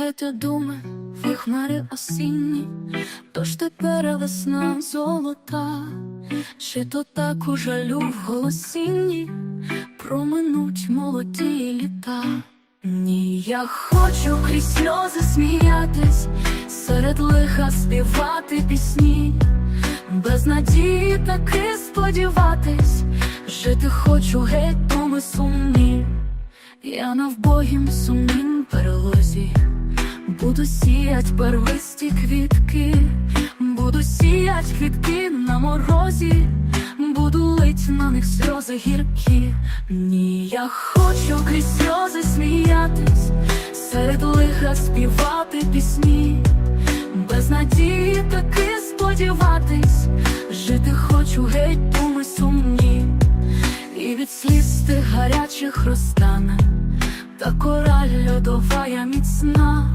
Летя думи в хмари осінні, тож тепер весна золота, чи то так у жалю в голосінні? Проминуть молоді літа. Ні, я хочу крізь сльози сміятись, серед лиха співати пісні, без надії таки сподіватись, жити хочу геть думи сумні. Я на вбогім сумнім перелозі, буду сіять первисті квітки, буду сіять квітки на морозі, буду лить на них сльози гіркі. Ні, я хочу крізь сльози сміятись, серед лиха співати пісні, без надії таки сподіватись, жити хочу геть думи сумні. І від сліз тих гарячих розтане, та кораль льодова я міцна.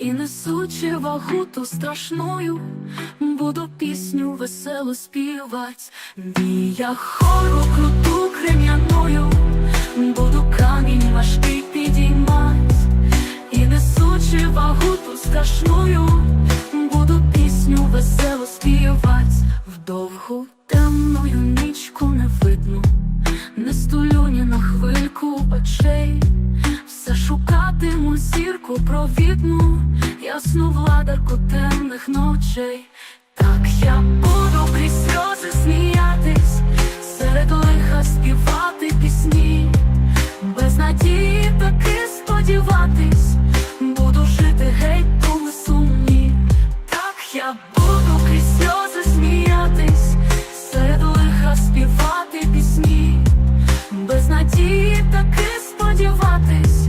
і несучи вагу ту страшною, буду пісню веселу співать. Ні, я хору круту крем'яною, буду камінь Віку провідну, ясну владарку темних ночей, так я буду крізь сльози сміятись, серед лиха співати пісні, без надії таки сподіватись, буду жити геть у сумні, так я буду крізь сльози сміятись, серед лиха співати пісні, без надії таки сподіватись.